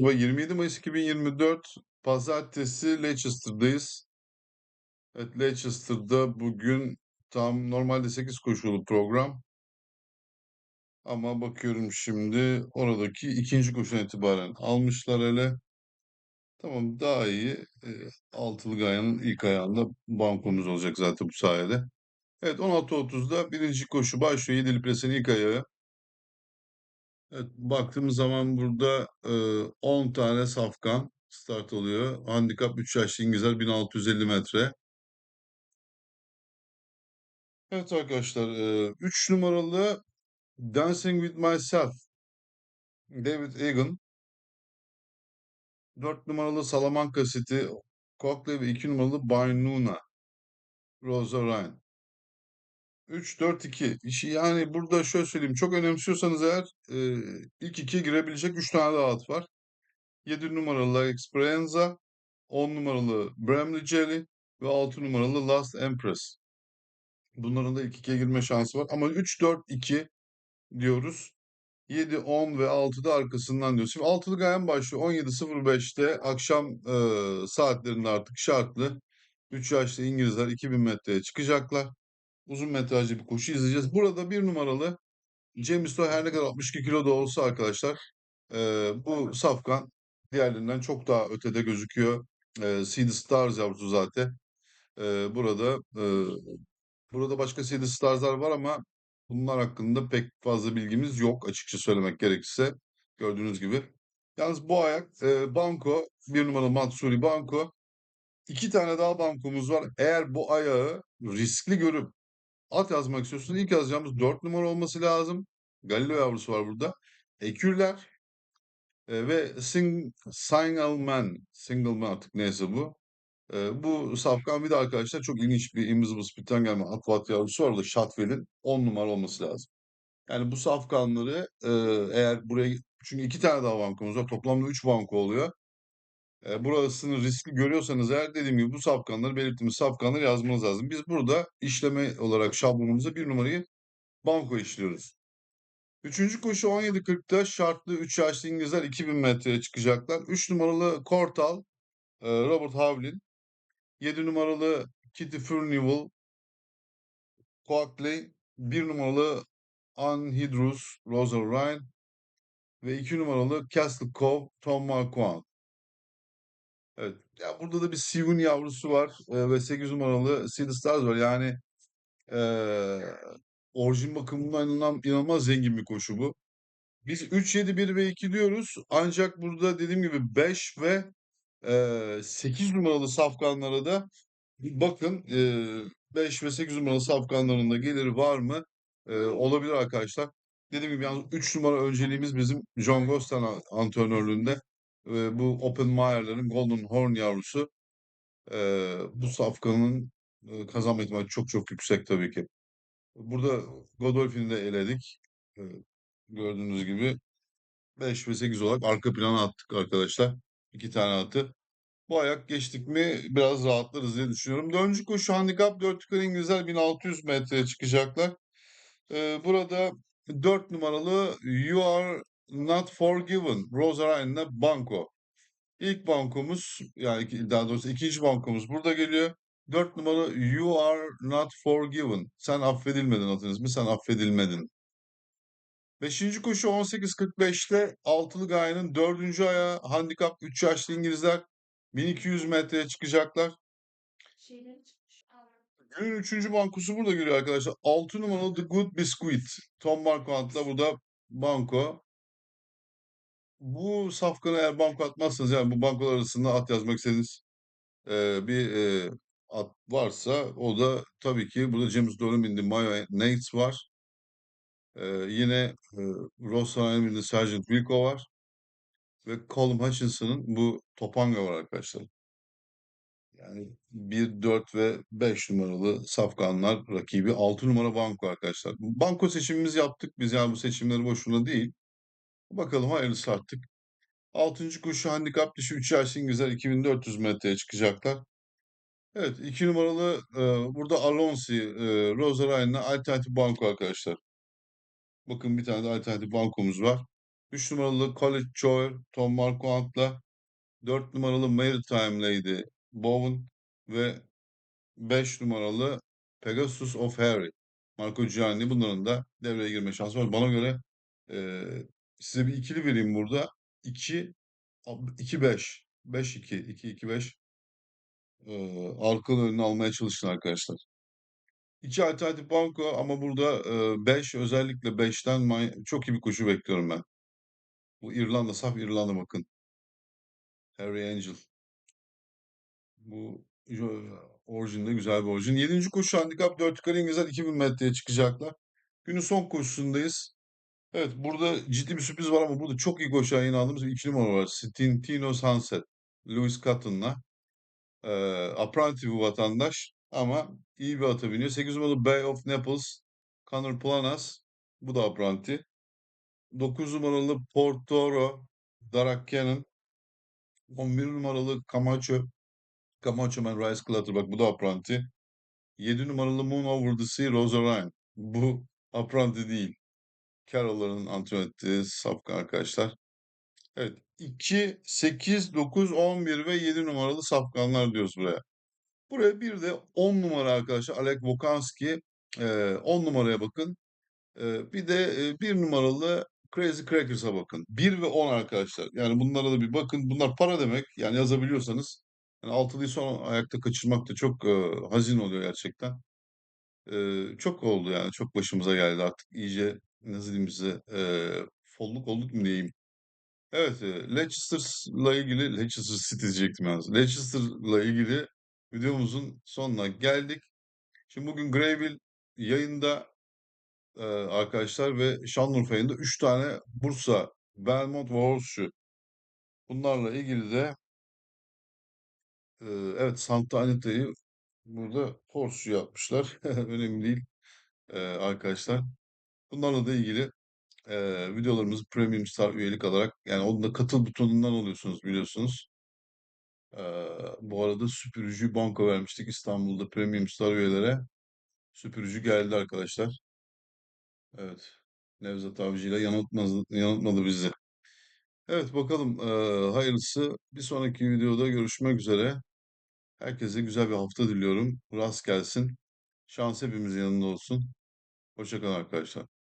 Merhaba, 27 Mayıs 2024 Pazartesi Leicester'dayız. Evet, Leicester'da bugün tam normalde 8 koşulu program. Ama bakıyorum şimdi oradaki ikinci koşudan itibaren almışlar hele. Tamam daha iyi. E, altılı gayanın ilk ayağında bankomuz olacak zaten bu sayede. Evet 16.30'da birinci koşu başlıyor. Yedili Pres'in ilk ayağı. Evet, baktığımız zaman burada e, 10 tane safkan start oluyor. Handikap 3 yaşlı İngilizler 1650 metre. Evet arkadaşlar 3 numaralı Dancing With Myself David Egan 4 numaralı Salamanca City Coakley ve 2 numaralı Baynuna Rosa Ryan 3-4-2 işi yani burada şöyle söyleyeyim çok önemsiyorsanız eğer e, ilk ikiye girebilecek 3 tane daha at var. 7 numaralı Experienza 10 numaralı Bramley Jelly ve 6 numaralı Last Empress. Bunların da ilk ikiye girme şansı var. Ama 3-4-2 diyoruz. 7, 10 ve 6'da arkasından diyoruz. Şimdi altılı gayen başlıyor. 17.05'te akşam e, saatlerinde artık şartlı. 3 yaşlı İngilizler 2000 metreye çıkacaklar. Uzun metrajlı bir koşu izleyeceğiz. Burada bir numaralı James Doe her ne kadar 62 kilo da olsa arkadaşlar e, bu safkan diğerlerinden çok daha ötede gözüküyor. E, See the Stars yavrusu zaten. E, burada e, burada başka See the Stars'lar var ama bunlar hakkında pek fazla bilgimiz yok açıkça söylemek gerekirse. Gördüğünüz gibi. Yalnız bu ayak e, banko bir numaralı Matsuri banko. İki tane daha bankomuz var. Eğer bu ayağı riskli görüp at yazmak istiyorsanız ilk yazacağımız 4 numara olması lazım. Galileo yavrusu var burada. Ekürler e, ve sing, Single Man, Single Man artık neyse bu. E, bu safkan bir de arkadaşlar çok ilginç bir Invisible Speed'den gelme Atvat yavrusu var da Shotwell'in 10 numara olması lazım. Yani bu safkanları e, eğer buraya çünkü iki tane daha bankomuz var. Toplamda 3 banko oluyor. E, burasını riskli görüyorsanız eğer dediğim gibi bu safkanları belirttiğimiz safkanları yazmanız lazım. Biz burada işleme olarak şablonumuza bir numarayı banko işliyoruz. Üçüncü koşu 17.40'da şartlı 3 yaşlı İngilizler 2000 metreye çıkacaklar. 3 numaralı Kortal, Robert Havlin. 7 numaralı Kitty Furnival, Coakley. 1 numaralı Anhydrus, Rosa Ryan. Ve 2 numaralı Castle Cove, Tom Marquand. Evet. Ya burada da bir Sivun yavrusu var e, ve 8 numaralı Sea Stars var. Yani e, orijin bakımından inanılmaz, inanılmaz zengin bir koşu bu. Biz 3, 7, 1 ve 2 diyoruz. Ancak burada dediğim gibi 5 ve e, 8 numaralı safkanlara da bakın e, 5 ve 8 numaralı safkanlarında geliri var mı? E, olabilir arkadaşlar. Dediğim gibi yalnız 3 numara önceliğimiz bizim John Gostan antrenörlüğünde. E, bu Open Meyer'lerin Golden Horn yavrusu. E, bu safkanın e, kazanma ihtimali çok çok yüksek tabii ki. Burada Godolphin'i de eledik. E, gördüğünüz gibi 5 ve 8 olarak arka plana attık arkadaşlar. İki tane atı. Bu ayak geçtik mi biraz rahatlarız diye düşünüyorum. Dördüncü koşu handikap 4 yukarı İngilizler 1600 metreye çıkacaklar. Ee, burada 4 numaralı You Are Not Forgiven Rosa Ryan'la banko. İlk bankomuz yani daha doğrusu ikinci bankomuz burada geliyor. 4 numara You Are Not Forgiven. Sen affedilmedin adınız mı? Sen affedilmedin. Beşinci koşu 18.45'te altılı gayenin dördüncü ayağı handikap 3 yaşlı İngilizler 1200 metreye çıkacaklar. Günün üçüncü bankosu burada geliyor arkadaşlar. 6 numaralı The Good Biscuit. Tom Marquand'la burada banko. Bu safkanı eğer banko atmazsanız yani bu bankolar arasında at yazmak istediğiniz e, bir e, at varsa o da tabii ki burada James Dolan bindiği Maya Nates var. Ee, yine e, Ross Ryan'ın Sergeant Wilco var. Ve Colin Hutchinson'ın bu Topanga var arkadaşlar. Yani 1, 4 ve 5 numaralı safkanlar rakibi. 6 numara banko arkadaşlar. Banko seçimimizi yaptık biz yani bu seçimleri boşuna değil. Bakalım hayırlısı artık. 6. koşu handikap dışı 3 yaşlı İngilizler 2400 metreye çıkacaklar. Evet 2 numaralı e, burada Alonsi, e, Rosa Ryan'la alternatif banko arkadaşlar. Bakın bir tane de alternatif bankomuz var. 3 numaralı College Joy, Tom Marquard'la 4 numaralı Maritime Lady Bowen ve 5 numaralı Pegasus of Harry Marco Gianni bunların da devreye girme şansı var. Bana göre eee, size bir ikili vereyim burada. 2 2 5 5 2 2 2 5 eee arkalı önünü almaya çalışın arkadaşlar. İki alternatif banko ama burada 5 özellikle 5'ten may- çok iyi bir koşu bekliyorum ben. Bu İrlanda, saf İrlanda bakın. Harry Angel. Bu orijinde güzel bir orijin. 7. koşu handikap 4 yukarı İngilizler 2000 metreye çıkacaklar. Günün son koşusundayız. Evet burada ciddi bir sürpriz var ama burada çok iyi koşan yine aldığımız bir iki numara var. Stintino Sunset. Lewis Cotton'la. Ee, apprenti bir vatandaş ama iyi bir ata biniyor. 8 numaralı Bay of Naples. Conor Planas. Bu da apprenti. 9 numaralı Portoro. Darak Cannon. 11 numaralı Camacho. Camacho Man Rice Clutter. Bak bu da apprenti. 7 numaralı Moon Over the Sea Rosarine. Bu apprenti değil. Carroll'ların antrenör ettiği safkan arkadaşlar. Evet. 2, 8, 9, 11 ve 7 numaralı safkanlar diyoruz buraya. Buraya bir de 10 numara arkadaşlar. Alek Vokanski. Ee, 10 numaraya bakın. Bir de e, 1 numaralı Crazy Crackers'a bakın. 1 ve 10 arkadaşlar. Yani bunlara da bir bakın. Bunlar para demek. Yani yazabiliyorsanız. Yani altılıyı son ayakta kaçırmak da çok e, hazin oluyor gerçekten. Ee, çok oldu yani. Çok başımıza geldi artık. iyice nasıl diyeyim size e, folluk olduk mu diyeyim. Evet, e, Leicester'la ilgili Leicester City diyecektim yalnız. Leicester'la ilgili videomuzun sonuna geldik. Şimdi bugün Greyville yayında e, arkadaşlar ve Şanlıurfa yayında 3 tane Bursa, Belmont ve Horseshoe. Bunlarla ilgili de e, evet Santa Anita'yı burada Horseshoe yapmışlar. Önemli değil e, arkadaşlar. Bunlarla da ilgili e, videolarımızı Premium Star üyelik alarak yani onun da katıl butonundan oluyorsunuz biliyorsunuz. Ee, bu arada süpürücü banko vermiştik İstanbul'da Premium Star üyelere. Süpürücü geldi arkadaşlar. Evet. Nevzat Avcı ile yanıltmadı, bizi. Evet bakalım ee, hayırlısı. Bir sonraki videoda görüşmek üzere. Herkese güzel bir hafta diliyorum. Rast gelsin. Şans hepimizin yanında olsun. Hoşça kalın arkadaşlar.